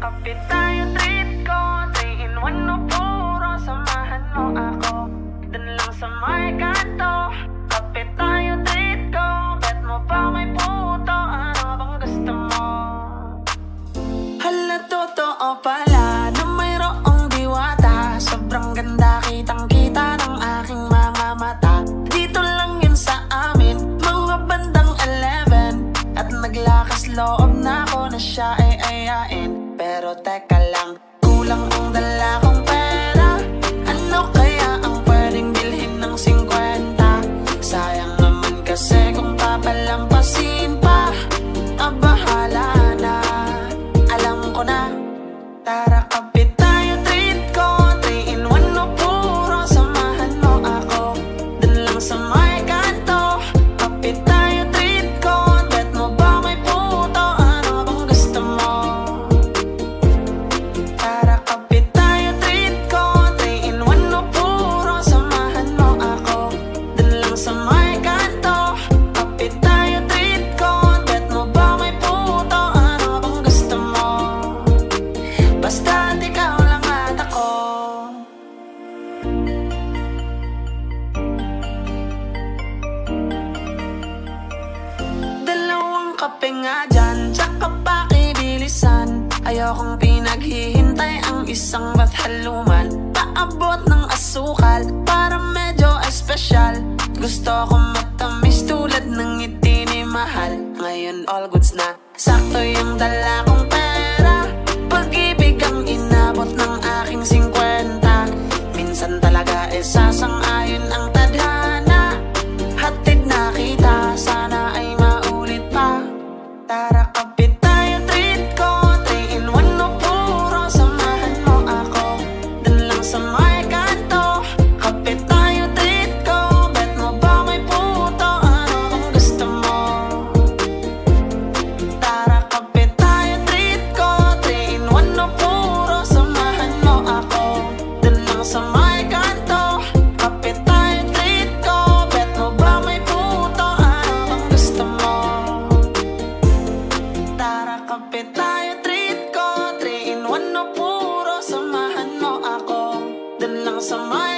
Kapit tayo, treat ko 3 in 1 no puro Samahan mo ako. Dun lang sa may kanto Kapit tayo, treat ko. Bet mo pa may puto? Ano bang gusto mo? Hala, totoo pala Na mayroong diwata. Sobrang ganda kitang kita ng aking mga mata. Dito lang yun sa amin Mga bandang 11 At naglakas loob na ako na siya ay ayain Pero teka lang Kulang ang dala kong Kape nga dyan Tsaka pakibilisan Ayokong pinaghihintay ang isang ba't haluman Paabot ng asukal Para medyo espesyal. Gusto ko matamis tulad ng ngiti ni Mahal. Ngayon all goods na. Sakto yung dala kong kape tayo treat ko. 3 in 1 na puro Samahan mo ako. Dun lang sa mga